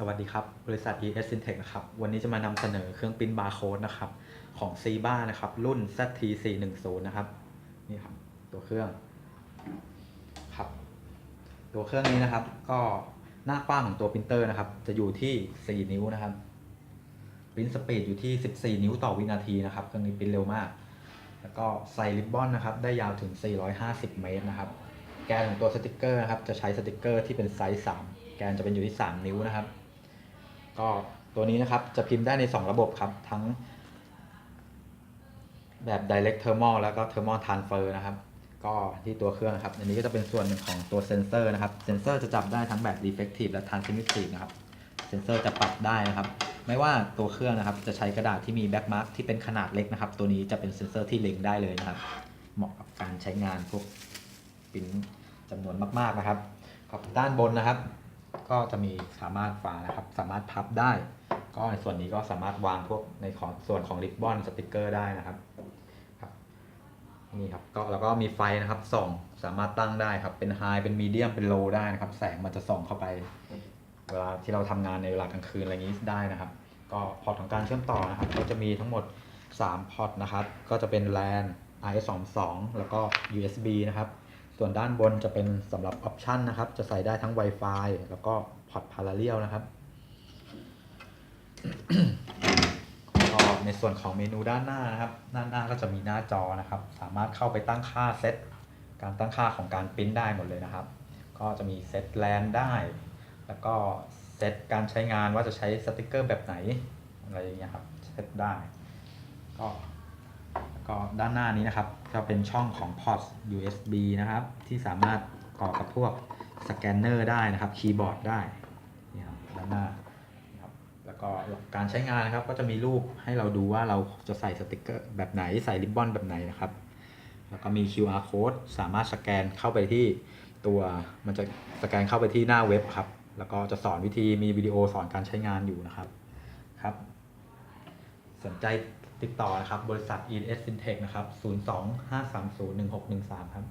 สวัสดีครับ บริษัท ES Syntech นะครับ วันนี้จะมานำเสนอเครื่องปิ้นบาร์โค้ดนะครับ ของ c b a นะครับ รุ่น ZT410 นะครับ นี่ครับ ตัวเครื่องครับ ตัวเครื่องนี้นะครับ ก็หน้ากว้างของตัวปรินเตอร์นะครับ จะอยู่ที่ 4 นิ้วนะครับปริ้นสปีดอยู่ที่ 14 นิ้วต่อวินาทีนะครับ เครื่องนี้ปริ้นเร็วมาก แล้วก็ใส่ริบบอนนะครับ ได้ยาวถึง 450 เมตรนะครับ แกนของตัวสติกเกอร์นะครับ จะใช้สติกเกอร์ที่เป็นไซส์ 3 แกนจะเป็นอยู่ที่ 3 นิ้วนะครับ ก็ตัวนี้นะครับจะพิมพ์ได้ใน 2 ระบบครับ ทั้งแบบ direct thermal แล้วก็ thermal transfer นะครับ ก็ที่ตัวเครื่องครับ อันนี้ก็จะเป็นส่วนหนึ่งของตัวเซนเซอร์นะครับ เซนเซอร์จะจับได้ทั้งแบบ reflective และ transmissive นะครับ เซนเซอร์จะปรับได้นะครับ ไม่ว่าตัวเครื่องนะครับ จะใช้กระดาษที่มีแบ็กมาร์กที่เป็นขนาดเล็กนะครับ ตัวนี้จะเป็นเซนเซอร์ที่เล็งได้เลยนะครับ เหมาะกับการใช้งานพวกปิ้นจำนวนมาก ๆนะครับกับด้านบนนะครับ ก็จะมีสามารถฝานะครับ สามารถพับได้ ก็ในส่วนนี้ก็สามารถวางพวกในของส่วนของริบบอนสติกเกอร์ได้นะครับครับนี่ครับก็แล้วก็มีไฟนะครับส่องสามารถตั้งได้ครับเป็นไฮเป็นมีเดียมเป็นโลได้นะครับ แสงมันจะส่องเข้าไป เวลาที่เราทำงานในเวลากลางคืนอะไรอย่างนี้ได้นะครับ ก็พอร์ตของการเชื่อมต่อนะครับ ก็จะมีทั้งหมด 3 พอร์ตนะครับ ก็จะเป็น LAN RS22 แล้วก็ USB นะครับ ส่วนด้านบนจะเป็นสำหรับออปชันนะครับ จะใส่ได้ทั้ง Wi-Fi แล้วก็พอร์ต Parallel นะครับก็ในส่วนของเมนูด้านหน้านะครับ ด้านหน้าก็จะมีหน้าจอนะครับ สามารถเข้าไปตั้งค่าเซตการตั้งค่าของการปริ้นได้หมดเลยนะครับ ก็จะมีเซตแลนได้ แล้วก็เซตการใช้งานว่าจะใช้สติกเกอร์แบบไหนอะไรอย่างเงี้ยครับ เซตได้ ก็แล้ว ก็ด้านหน้านี้นะครับ ก็เป็นช่องของพอร์ต USB นะครับ ที่สามารถต่อกับพวกสแกนเนอร์ได้นะครับ คีย์บอร์ดได้นี่ครับด้านหน้านะครับแล้วก็การใช้งานนะครับ ก็จะมีรูปให้เราดูว่าเราจะใส่สติกเกอร์แบบไหนใส่ริบบอนแบบไหนนะครับ แล้วก็มี QR code สามารถสแกนเข้าไปที่ตัวมันจะสแกนเข้าไปที่หน้าเว็บครับ แล้วก็จะสอนวิธีมีวิดีโอสอนการใช้งานอยู่นะครับครับ สนใจ ติดต่อนะครับ บริษัท ES Fintech นะครับ 025301613 ครับ